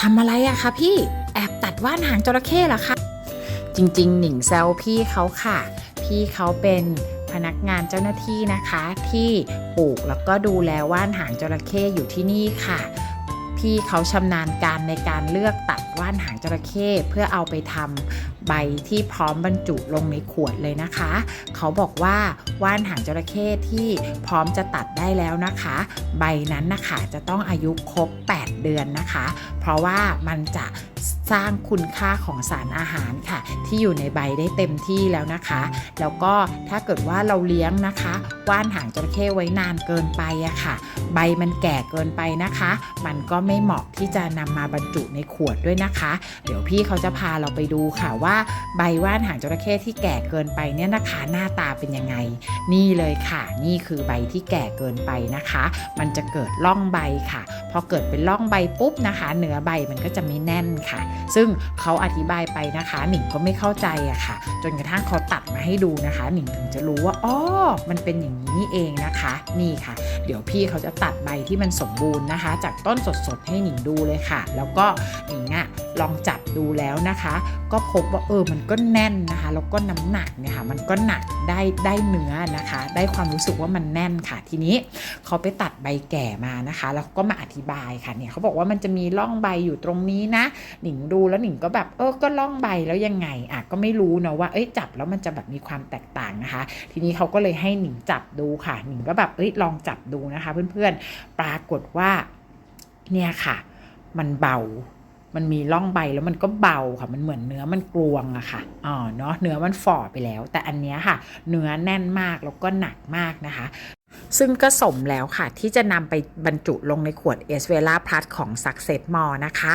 ทำอะไรอะคะพี่ แอบตัดว่านหางจระเข้เหรอคะ จริงๆ หนิงแซวพี่เขาค่ะ พี่เขาเป็นพนักงานเจ้าหน้าที่นะคะ ที่ปลูกแล้วก็ดูแลว่านหางจระเข้อยู่ที่นี่ค่ะ พี่เขาชำนาญการในการเลือกตัดว่านหางจระเข้เพื่อเอาไปทำใบที่พร้อมบรรจุลงในขวดเลยนะคะ เขาบอกว่าว่านหางจระเข้ที่พร้อมจะตัดได้แล้วนะคะ ใบนั้นนะคะจะต้องอายุครบ 8 เดือนนะคะ เพราะว่ามันจะสร้างคุณค่าของสารอาหารค่ะ ที่อยู่ในใบได้เต็มที่แล้วนะคะ แล้วก็ถ้าเกิดว่าเราเลี้ยงนะคะว่านหางจระเข้ไว้นานเกินไปอะค่ะ ใบมันแก่เกินไปนะคะ มันก็ไม่เหมาะที่จะนำมาบรรจุในขวดด้วยนะคะ เดี๋ยวพี่เขาจะพาเราไปดูค่ะว่าใบว่านหางจระเข้ที่แก่เกินไปเนี่ยนะคะหน้าตาเป็นยังไง นี่เลยค่ะ นี่คือใบที่แก่เกินไปนะคะ มันจะเกิดร่องใบค่ะ พอเกิดเป็นร่องใบปุ๊บนะคะ เนื้อใบมันก็จะไม่แน่นค่ะ ซึ่งเขาอธิบายไปนะคะ หนิงก็ไม่เข้าใจอะค่ะ จนกระทั่งเขาตัดมาให้ดูนะคะ หนิงถึงจะรู้ว่าอ๋อมันเป็นอย่างนี้นี่เองนะคะ นี่ค่ะ เดี๋ยวพี่เขาจะตัดใบที่มันสมบูรณ์นะคะ จากต้นสดๆให้หนิงดูเลยค่ะ แล้วก็หนิงอะ ลองจับดูแล้วนะคะ ก็พบว่าเออมันก็แน่นนะคะแล้วก็น้ำหนักเนี่ยค่ะมันก็หนักได้ได้เนื้อนะคะ ได้ความรู้สึกว่ามันแน่นค่ะ ทีนี้เขาไปตัดใบแก่มานะคะ แล้วก็มาอธิบายค่ะเนี่ยเขาบอกว่ามันจะมีร่องใบอยู่ตรงนี้นะ หนิงดูแล้วหนิงก็แบบเออก็ล่องใบแล้วยังไงอะก็ไม่รู้นะว่าเอ้ยจับแล้วมันจะแบบมีความแตกต่างนะคะ ทีนี้เขาก็เลยให้หนิงจับดูค่ะ หนิงก็แบบเอ้ยลองจับดูนะคะ เพื่อนๆปรากฏว่าเนี่ยค่ะ มันเบา มันมีร่องใบแล้วมันก็เบาค่ะ มันเหมือนเนื้อมันกลวงอะค่ะอ๋อเนาะเนื้อมันฝ่อไปแล้ว แต่อันเนี้ยค่ะ เนื้อแน่นมากแล้วก็หนักมากนะคะซึ่งก็สมแล้วค่ะ ที่จะนำไปบรรจุลงในขวดเอสเวล่าพลัสของ Success m o r นะคะ